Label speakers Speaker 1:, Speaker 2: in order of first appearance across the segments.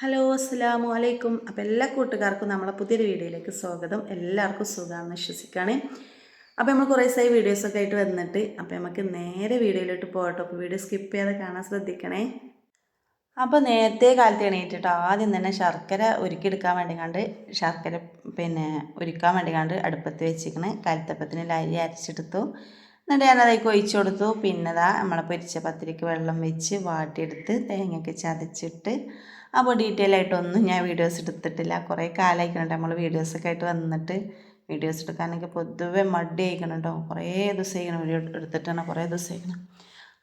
Speaker 1: Hello അസ്സാമു അലൈക്കും. അപ്പോൾ എല്ലാ കൂട്ടുകാർക്കും നമ്മളെ പുതിയൊരു വീഡിയോയിലേക്ക് സ്വാഗതം. എല്ലാവർക്കും സുഖമാണെന്ന് വിശ്വസിക്കുകയാണ്. അപ്പോൾ നമ്മൾ കുറേ ദിവസമായി വീഡിയോസൊക്കെ ആയിട്ട് വന്നിട്ട് അപ്പോൾ നമുക്ക് നേരെ വീഡിയോയിലോട്ട് പോകട്ടോ. അപ്പോൾ വീഡിയോ സ്കിപ്പ് ചെയ്യാതെ കാണാൻ ശ്രദ്ധിക്കണേ. അപ്പോൾ നേരത്തെ കാലത്ത് എണീറ്റിട്ട് ആദ്യം തന്നെ ശർക്കര ഉരുക്കിയെടുക്കാൻ വേണ്ടി കണ്ട് ശർക്കര പിന്നെ ഉരുക്കാൻ വേണ്ടി കണ്ട് അടുപ്പത്ത് വെച്ചിരിക്കണേ. കാലത്തപ്പത്തിന് ലരി അരച്ചെടുത്തു. എന്നിട്ട് ഞാനതേക്ക് ഒഴിച്ചു കൊടുത്തു. പിന്നെ ദാ നമ്മളെ പൊരിച്ച പത്തിരിക്ക് വെള്ളം വെച്ച് വാട്ടിയെടുത്ത് തേങ്ങയൊക്കെ ചതച്ചിട്ട് അപ്പോൾ ഡീറ്റെയിൽ ആയിട്ടൊന്നും ഞാൻ വീഡിയോസ് എടുത്തിട്ടില്ല. കുറേ കാലമായിക്കുന്നുണ്ട് നമ്മൾ വീഡിയോസൊക്കെ ആയിട്ട് വന്നിട്ട് വീഡിയോസ് എടുക്കാനൊക്കെ പൊതുവെ മടി ആയിക്കണം കേട്ടോ കുറേ ദിവസം വീഡിയോ എടുത്തിട്ടാണ് കുറേ ദിവസം ആയിക്കണം.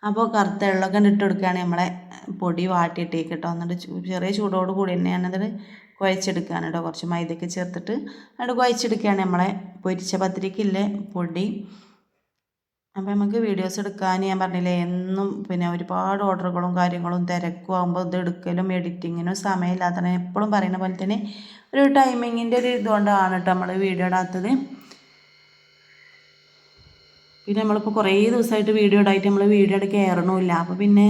Speaker 1: അപ്പോൾ കറുത്ത വെള്ളമൊക്കെ ഇട്ട് കൊടുക്കുകയാണ് നമ്മളെ പൊടി വാട്ടിയിട്ടേക്ക് കേട്ടോ എന്നിട്ട് ചെറിയ ചൂടോട് കൂടി തന്നെ അതിൽ കുഴച്ചെടുക്കുകയാണ് കേട്ടോ. കുറച്ച് മൈദയൊക്കെ ചേർത്തിട്ട് എന്നിട്ട് കുഴച്ചെടുക്കുകയാണ് നമ്മളെ പൊരിച്ച പത്തിരിക്കില്ലേ പൊടി. അപ്പോൾ നമുക്ക് വീഡിയോസ് എടുക്കാൻ ഞാൻ പറഞ്ഞില്ലേ എന്നും പിന്നെ ഒരുപാട് ഓർഡറുകളും കാര്യങ്ങളും തിരക്കും ആകുമ്പോൾ ഇത് എടുക്കലും എഡിറ്റിങ്ങിനും സമയമില്ലാത്ത എപ്പോഴും പറയുന്ന പോലെ തന്നെ ഒരു ടൈമിങ്ങിന്റെ ഒരു ഇതുകൊണ്ടാണ് കേട്ടോ നമ്മൾ വീഡിയോ ഇടാത്തത്. പിന്നെ നമ്മളിപ്പോൾ കുറേ ദിവസമായിട്ട് വീഡിയോ ഇടായിട്ട് നമ്മൾ വീഡിയോ ഇടയ്ക്ക് കയറണമില്ല അപ്പോൾ പിന്നെ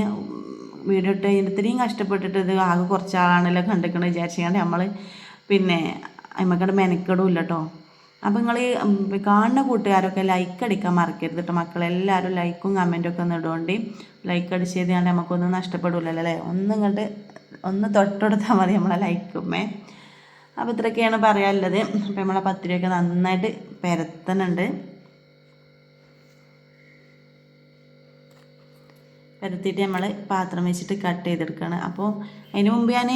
Speaker 1: വീഡിയോ ഇട്ട് കഴിഞ്ഞിട്ട് ഇത്രയും കഷ്ടപ്പെട്ടിട്ട് ഇത് ആകെ കുറച്ചാളാണല്ലോ കണ്ടിരിക്കണമെന്ന് കണ്ടിരിക്കണം വിചാരിച്ചാണ്ട് നമ്മൾ പിന്നെ അതിമക്കണ്ട് മെനക്കെടും ഇല്ല കേട്ടോ അപ്പം നിങ്ങൾ കാണുന്ന കൂട്ടുകാരൊക്കെ ലൈക്ക് അടിക്കാൻ മറക്കരുത് കേട്ടോ മക്കളെല്ലാവരും ലൈക്കും കമന്റും ഒക്കെ ഒന്ന് ഇടുകൊണ്ട് ലൈക്ക് അടിച്ച് ചെയ്താണ്ട് നമുക്കൊന്നും നഷ്ടപ്പെടില്ലല്ലോ അല്ലേ? ഒന്ന് ഇങ്ങോട്ട് ഒന്ന് തൊട്ടെടുത്താൽ മതി നമ്മളെ ലൈക്കുമേ അപ്പോൾ ഇത്രയൊക്കെയാണ് പറയാനുള്ളത്. അപ്പോൾ നമ്മളെ പത്തിരിയൊക്കെ നന്നായിട്ട് പരത്തുന്നുണ്ട് പരത്തിയിട്ട് നമ്മൾ പാത്രം വെച്ചിട്ട് കട്ട് ചെയ്തെടുക്കുകയാണ് അപ്പോൾ അതിന് മുമ്പ് ഞാൻ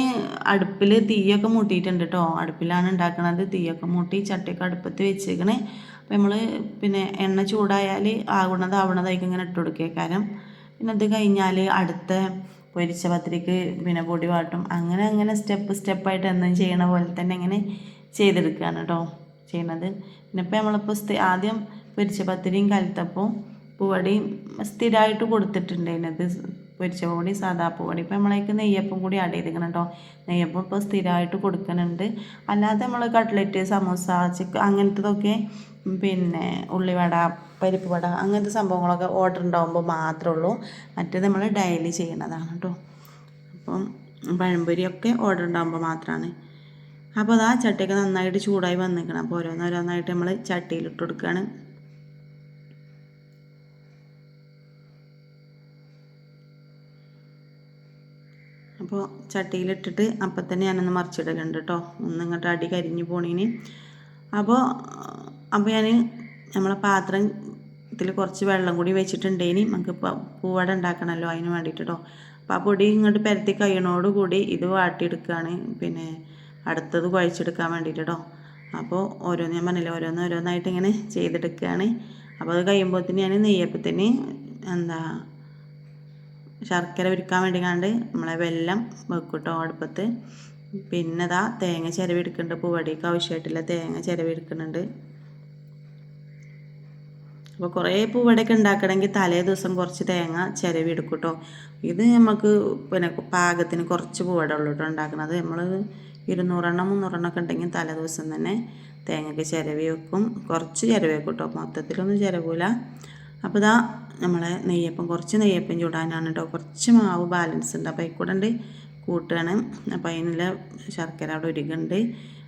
Speaker 1: അടുപ്പിൽ തീയൊക്കെ മൂട്ടിയിട്ടുണ്ട് കേട്ടോ അടുപ്പിലാണ് ഉണ്ടാക്കുന്നത് തീയൊക്കെ മൂട്ടി ചട്ടിയൊക്കെ അടുപ്പത്ത് വെച്ചേക്കണേ. അപ്പോൾ നമ്മൾ പിന്നെ എണ്ണ ചൂടായാൽ ആകുന്നത് ആവണതായിരിക്കും ഇങ്ങനെ ഇട്ട് കൊടുക്കുക കാരണം പിന്നെ അത് കഴിഞ്ഞാൽ അടുത്ത പൊരിച്ച പത്തിരിക്ക് പിന്നെ പൊടി വാട്ടും. അങ്ങനെ അങ്ങനെ സ്റ്റെപ്പ് സ്റ്റെപ്പായിട്ട് എന്നും ചെയ്യണ പോലെ തന്നെ ഇങ്ങനെ ചെയ്തെടുക്കുകയാണ് കേട്ടോ ചെയ്യണത്. പിന്നെ ഇപ്പോൾ നമ്മളിപ്പോൾ ആദ്യം പൊരിച്ച പത്തിരിയും കലത്തപ്പവും പൂവടിയും സ്ഥിരമായിട്ട് കൊടുത്തിട്ടുണ്ട് അതിനകത്ത്. പൊരിച്ച പൂവടി സാധാ പൂവടി ഇപ്പം നമ്മളേക്ക് നെയ്യപ്പം കൂടി ആഡ് ചെയ്തിരിക്കണം കേട്ടോ. നെയ്യപ്പം ഇപ്പോൾ സ്ഥിരമായിട്ട് കൊടുക്കുന്നുണ്ട്. അല്ലാതെ നമ്മൾ കട്ട്ലറ്റ് സമോസ ചിക്കൻ അങ്ങനത്തതൊക്കെ പിന്നെ ഉള്ളിവട പരിപ്പ് വട അങ്ങനത്തെ സംഭവങ്ങളൊക്കെ ഓർഡർ ഉണ്ടാകുമ്പോൾ മാത്രമേ ഉള്ളൂ. മറ്റേത് നമ്മൾ ഡെയിലി ചെയ്യുന്നതാണ് കേട്ടോ. അപ്പം പഴംപൊരിയൊക്കെ ഓർഡർ ഉണ്ടാകുമ്പോൾ മാത്രമാണ് അപ്പോൾ ആ ചട്ടിയൊക്കെ നന്നായിട്ട് ചൂടായി വന്നിരിക്കണം. അപ്പോൾ ഓരോന്നോരോന്നായിട്ട് നമ്മൾ ചട്ടിയിലിട്ട് കൊടുക്കുകയാണ് അപ്പോൾ ചട്ടിയിലിട്ടിട്ട് അപ്പം തന്നെ ഞാനൊന്ന് മറിച്ചിടലുണ്ട് കേട്ടോ ഒന്ന് ഇങ്ങോട്ട് അടി കരിഞ്ഞു പോണീന്. അപ്പോൾ അപ്പോൾ ഞാൻ നമ്മളെ പാത്രം പാത്രത്തിൽ കുറച്ച് വെള്ളം കൂടി വെച്ചിട്ടുണ്ടേനി. നമുക്ക് പൂവട ഉണ്ടാക്കണമല്ലോ അതിന് വേണ്ടിയിട്ട് കേട്ടോ അപ്പോൾ ആ പൊടി ഇങ്ങോട്ട് പരത്തി കഴിയണോട് കൂടി ഇത് വാട്ടിയെടുക്കുകയാണ് പിന്നെ അടുത്തത് കുഴച്ചെടുക്കാൻ വേണ്ടിയിട്ട് കേട്ടോ അപ്പോൾ ഓരോന്ന് ഞാൻ പറഞ്ഞില്ല ഓരോന്ന് ഓരോന്നായിട്ട് ഇങ്ങനെ ചെയ്തെടുക്കുകയാണ് അപ്പോൾ അത് കഴിയുമ്പോഴത്തേന് ഞാൻ നെയ്യപ്പത്തിന് എന്താ ശർക്കര ഉരുക്കാൻ വേണ്ടി കണ്ട് നമ്മളെ വെല്ലം വെക്കൂട്ടോ കേട്ടോ അടുപ്പത്ത്. പിന്നെ ഇതാ തേങ്ങ ചിരവിടുക്കുന്നുണ്ട് പൂവടിക്ക് ആവശ്യമായിട്ടില്ല. തേങ്ങ ചിരവിടുക്കുന്നുണ്ട് അപ്പോൾ കുറേ പൂവടയൊക്കെ ഉണ്ടാക്കണമെങ്കിൽ തലേ ദിവസം കുറച്ച് തേങ്ങ കേട്ടോ ഇത് നമുക്ക് പിന്നെ പാകത്തിന് കുറച്ച് പൂവട ഉള്ളൂ ഉണ്ടാക്കുന്നത് നമ്മൾ ഇരുന്നൂറെണ്ണം മുന്നൂറെണ്ണം ഒക്കെ ഉണ്ടെങ്കിൽ തലേ ദിവസം തന്നെ തേങ്ങയ്ക്ക് ചിരവി വെക്കും. കുറച്ച് ചിരവി വെക്കും കേട്ടോ മൊത്തത്തിലൊന്നും ചിരവില്ല അപ്പോൾ ഇതാ നമ്മളെ നെയ്യപ്പം കുറച്ച് നെയ്യപ്പം ചൂടാനാണ് കേട്ടോ കുറച്ച് മാവ് ബാലൻസ് ഉണ്ട്. അപ്പോൾ അതിൽക്കൂടെ ഉണ്ട് കൂട്ടുകയാണ് അപ്പോൾ അതിനുള്ള ശർക്കര അവിടെ ഒരുക്കുന്നുണ്ട്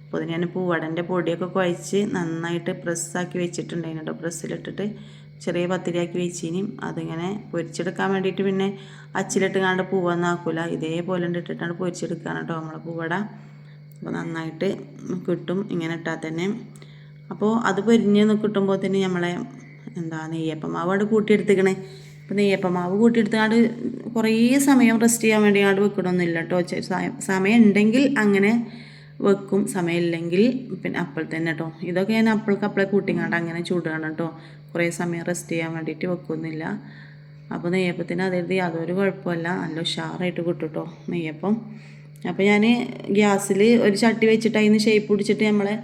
Speaker 1: അപ്പോൾ ഇതിന് ഞാൻ പൂവടന്റെ പൊടിയൊക്കെ കുഴച്ച് നന്നായിട്ട് പ്രസ്സാക്കി വെച്ചിട്ടുണ്ടായിരുന്നു കേട്ടോ പ്രസ്സിലിട്ടിട്ട് ചെറിയ പത്തിരിയാക്കി വെച്ചിനും. അതിങ്ങനെ പൊരിച്ചെടുക്കാൻ വേണ്ടിയിട്ട് പിന്നെ അച്ചിലിട്ട് കാണ്ട് പൂവെന്നാക്കൂല ഇതേപോലെ ഇട്ടിട്ടാണ് പൊരിച്ചെടുക്കുകയാണ് കേട്ടോ നമ്മളെ പൂവട. അപ്പോൾ നന്നായിട്ട് കിട്ടും ഇങ്ങനെ ഇട്ടാൽ തന്നെ. അപ്പോൾ അത് പൊരിഞ്ഞ് കിട്ടുമ്പോൾ തന്നെ നമ്മളെ എന്താ നെയ്യപ്പമാവ് അവിടെ കൂട്ടിയെടുത്തിക്കണേ. അപ്പോൾ നെയ്യപ്പമാവ് കൂട്ടിയെടുത്താണ്ട് കുറേ സമയം റെസ്റ്റ് ചെയ്യാൻ വേണ്ടി ആണ്ട് വെക്കണമെന്നില്ല കേട്ടോ സമയം ഉണ്ടെങ്കിൽ അങ്ങനെ വെക്കും. സമയമില്ലെങ്കിൽ പിന്നെ അപ്പോൾ തന്നെ കേട്ടോ. ഇതൊക്കെ ഞാൻ അപ്പോൾക്ക് അപ്പളെ കൂട്ടിങ്ങാണ്ട് അങ്ങനെ ചൂടുകയാണ് കേട്ടോ. കുറേ സമയം റെസ്റ്റ് ചെയ്യാൻ വേണ്ടിയിട്ട് വെക്കുന്നില്ല. അപ്പോൾ നെയ്യപ്പത്തിന് അതായത് യാതൊരു കുഴപ്പമില്ല. നല്ല ഉഷാറായിട്ട് കിട്ടും കേട്ടോ നെയ്യപ്പം. അപ്പോൾ ഞാൻ ഗ്യാസിൽ ഒരു ചട്ടി വെച്ചിട്ട് അതിന് ഷേപ്പ് പിടിച്ചിട്ട് നമ്മളെ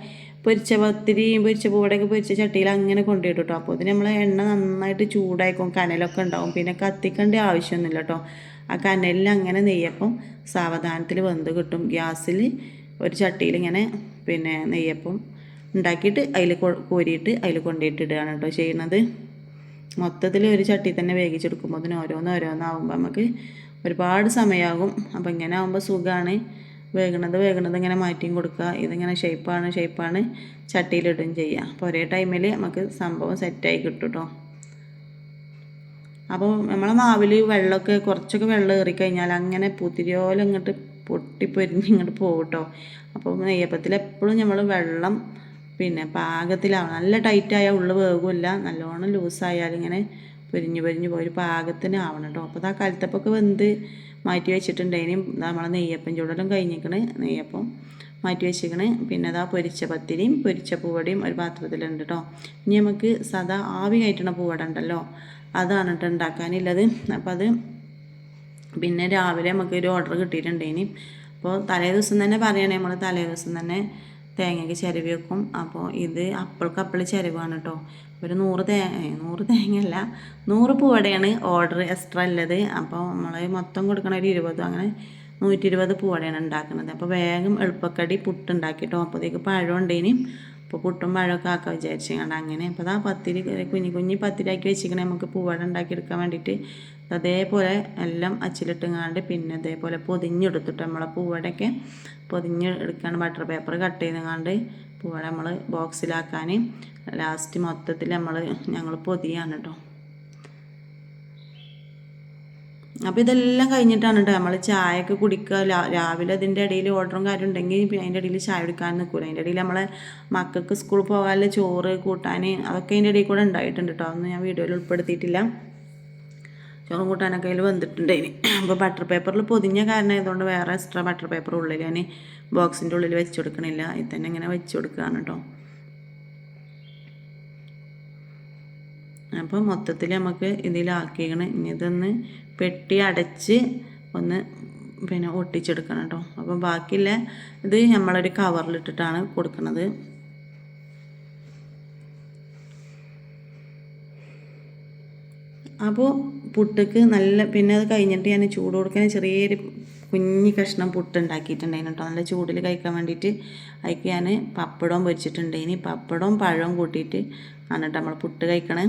Speaker 1: പൊരിച്ച പത്തിരിയും പൊരിച്ച പൂവടയൊക്കെ പൊരിച്ച ചട്ടിയിൽ അങ്ങനെ കൊണ്ടുപോയിട്ട് കേട്ടോ അപ്പോൾ നമ്മൾ എണ്ണ നന്നായിട്ട് ചൂടായിക്കും കനലൊക്കെ ഉണ്ടാവും. പിന്നെ കത്തിക്കേണ്ട ആവശ്യമൊന്നുമില്ല കേട്ടോ ആ കനലിൽ അങ്ങനെ നെയ്യപ്പം സാവധാനത്തിൽ വെന്ത് കിട്ടും. ഗ്യാസിൽ ഒരു ചട്ടിയിൽ ഇങ്ങനെ പിന്നെ നെയ്യപ്പം ഉണ്ടാക്കിയിട്ട് അതിൽ കോരിയിട്ട് അതിൽ കൊണ്ടുപോയിട്ട് ഇടുകയാണ് കേട്ടോ ചെയ്യുന്നത്. മൊത്തത്തിൽ ഒരു ചട്ടി തന്നെ വേവിച്ചെടുക്കുമ്പോൾ അതിന് ഓരോന്ന് ഓരോന്നാവുമ്പോൾ നമുക്ക് ഒരുപാട് സമയമാകും. അപ്പോൾ ഇങ്ങനെ ആകുമ്പോൾ സുഖമാണ്. വേഗണത് വേഗണത് ഇങ്ങനെ മാറ്റിയും കൊടുക്കുക. ഇതിങ്ങനെ ഷേപ്പാണ് ഷേപ്പാണ് ചട്ടിയിലിടുകയും ചെയ്യുക. അപ്പോൾ ഒരേ ടൈമിൽ നമുക്ക് സംഭവം സെറ്റായി കിട്ടും കേട്ടോ അപ്പോൾ നമ്മളെ മാവിൽ വെള്ളമൊക്കെ കുറച്ചൊക്കെ വെള്ളം ഏറിക്കഴിഞ്ഞാൽ അങ്ങനെ പുതിരിയോലെ ഇങ്ങോട്ട് പൊട്ടിപ്പൊരിഞ്ഞ് ഇങ്ങോട്ട് പോകും കേട്ടോ അപ്പോൾ നെയ്യപ്പത്തിൽ എപ്പോഴും നമ്മൾ വെള്ളം പിന്നെ പാകത്തിലാവണം. നല്ല ടൈറ്റായാൽ ഉള്ളു വേകുമില്ല നല്ലോണം ലൂസായാൽ ഇങ്ങനെ പൊരിഞ്ഞ് പൊരിഞ്ഞ് പോയി ഒരു പാകത്തിന് ആവണം കേട്ടോ അപ്പോൾ ആ കലത്തപ്പൊക്കെ വെന്ത് മാറ്റി വെച്ചിട്ടുണ്ട്. ഇനി നമ്മളെ നെയ്യപ്പം ചൂടലും കഴിഞ്ഞിക്കണ് നെയ്യപ്പം മാറ്റി വെച്ചിരിക്കണ്. പിന്നെ അതാ പൊരിച്ച പത്തിരിയും പൊരിച്ച പൂവടിയും ഒരു പാത്രത്തിലുണ്ട് കേട്ടോ ഇനി നമുക്ക് സദാ ആവി കയറ്റണ പൂവട ഉണ്ടല്ലോ അതാണ് കേട്ടോ ഉണ്ടാക്കാനുള്ളത്. അപ്പോൾ അത് പിന്നെ രാവിലെ നമുക്ക് ഒരു ഓർഡർ കിട്ടിയിട്ടുണ്ട്. ഇനി അപ്പോൾ തലേ ദിവസം തന്നെ പറയണേ നമ്മൾ തലേ ദിവസം തന്നെ തേങ്ങയ്ക്ക് ചിരവി വെക്കും. അപ്പോൾ ഇത് അപ്പോൾക്ക് അപ്പിൾ ചിരവാണ് കേട്ടോ. ഒരു നൂറ് തേങ്ങ നൂറ് തേങ്ങയല്ല നൂറ് പൂവടയാണ് ഓർഡർ എക്സ്ട്രാ ഉള്ളത്. അപ്പോൾ നമ്മൾ മൊത്തം കൊടുക്കണ ഒരു ഇരുപതും അങ്ങനെ നൂറ്റി ഇരുപത് പൂവടയാണ് ഉണ്ടാക്കുന്നത്. അപ്പോൾ വേഗം എളുപ്പക്കടി പുട്ട് ഉണ്ടാക്കിയിട്ടോ അപ്പോഴത്തേക്ക് പഴം ഉണ്ടേനി അപ്പോൾ പുട്ടും പഴമൊക്കെ ആക്കാൻ വിചാരിച്ചു അങ്ങനെ. അപ്പോൾ അതാ പത്തിരി കുഞ്ഞി കുഞ്ഞി പത്തിരിയാക്കി വെച്ചിരിക്കണേ നമുക്ക് പൂവട ഉണ്ടാക്കി എടുക്കാൻ വേണ്ടിയിട്ട് അതേപോലെ എല്ലാം അച്ചിലിട്ടുങ്ങാണ്ട് പിന്നെ അതേപോലെ പൊതിഞ്ഞെടുത്തിട്ട് നമ്മളെ പൂവടയൊക്കെ പൊതിഞ്ഞ് എടുക്കാൻ ബട്ടർ പേപ്പർ കട്ട് ചെയ്തുങ്ങാണ്ട് പൂവട നമ്മൾ ബോക്സിലാക്കാൻ ലാസ്റ്റ് മൊത്തത്തിൽ നമ്മൾ ഞങ്ങൾ പൊതിയാണ് കേട്ടോ അപ്പോൾ ഇതെല്ലാം കഴിഞ്ഞിട്ടാണ് കേട്ടോ നമ്മൾ ചായയൊക്കെ കുടിക്കുക രാവിലെ അതിന്റെ ഇടയിൽ ഓർഡറും കാര്യം ഉണ്ടെങ്കിൽ പിന്നെ അതിന്റെ ഇടയിൽ ചായ കുടിക്കാൻ നിൽക്കില്ല അതിന്റെ ഇടയിൽ നമ്മളെ മക്കൾക്ക് സ്കൂളിൽ പോകാനുള്ള ചോറ് കൂട്ടാൻ അതൊക്കെ അതിന്റെ ഇടയിൽ കൂടെ ഉണ്ടായിട്ടുണ്ട് കേട്ടോ അതൊന്നും ഞാൻ വീഡിയോയിൽ ഉൾപ്പെടുത്തിയിട്ടില്ല. ചോറും കൂട്ടാനൊക്കെ അതിൽ വന്നിട്ടുണ്ട് ഇനി. അപ്പോൾ ബട്ടർ പേപ്പറിൽ പൊതിഞ്ഞ കാരണം ആയതുകൊണ്ട് വേറെ എക്സ്ട്രാ ബട്ടർ പേപ്പർ ഉള്ളിൽ ഞാൻ ബോക്സിന്റെ ഉള്ളിൽ വെച്ച് കൊടുക്കണില്ല. ഇത് തന്നെ ഇങ്ങനെ വെച്ച് കൊടുക്കുകയാണ് കേട്ടോ അപ്പോൾ മൊത്തത്തിൽ നമുക്ക് ഇതിലാക്കിയാണ് ഇനി ഇതൊന്ന് പെട്ടി അടച്ച് ഒന്ന് പിന്നെ ഒട്ടിച്ചെടുക്കണം കേട്ടോ. അപ്പോൾ ബാക്കിയുള്ള ഇത് നമ്മളൊരു കവറിലിട്ടിട്ടാണ് കൊടുക്കുന്നത്. അപ്പോൾ പുട്ടക്ക് നല്ല പിന്നെ അത് കഴിഞ്ഞിട്ട് ഞാൻ ചൂട് കൊടുക്കാൻ ചെറിയൊരു കുഞ്ഞി കഷ്ണം പുട്ട് ഉണ്ടാക്കിയിട്ടുണ്ടായിരുന്നു കേട്ടോ. നല്ല ചൂടിൽ കഴിക്കാൻ വേണ്ടിയിട്ട് അതിക്ക് ഞാൻ പപ്പടവും പൊരിച്ചിട്ടുണ്ടായിനി പപ്പടവും പഴവും കൂട്ടിയിട്ട് ആണ് കേട്ടോ നമ്മൾ പുട്ട് കഴിക്കണേ.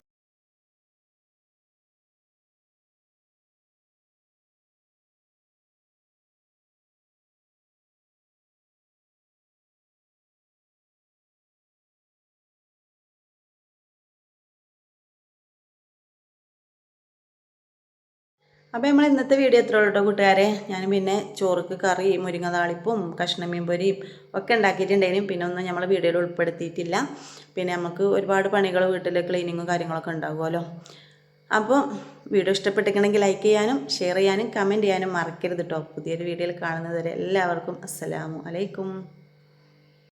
Speaker 1: അപ്പോൾ നമ്മൾ ഇന്നത്തെ വീഡിയോ എത്ര കേട്ടോ കൂട്ടുകാരെ. ഞാൻ പിന്നെ ചോറുക്ക് കറി മുരിങ്ങ താളിപ്പും കഷ്ണമീൻ പൊരിയും ഒക്കെ ഉണ്ടാക്കിയിട്ടുണ്ടെങ്കിലും പിന്നെ ഒന്നും നമ്മൾ വീഡിയോയിൽ ഉൾപ്പെടുത്തിയിട്ടില്ല. പിന്നെ നമുക്ക് ഒരുപാട് പണികൾ വീട്ടിൽ ക്ലീനിങ്ങും കാര്യങ്ങളൊക്കെ ഉണ്ടാകുമല്ലോ അപ്പോൾ വീഡിയോ ഇഷ്ടപ്പെട്ടിട്ടുണ്ടെങ്കിൽ ലൈക്ക് ചെയ്യാനും ഷെയർ ചെയ്യാനും കമന്റ് ചെയ്യാനും മറക്കരുത് കേട്ടോ പുതിയൊരു വീഡിയോയിൽ കാണുന്നതുവരെ എല്ലാവർക്കും അസ്സലാമു അലൈക്കും.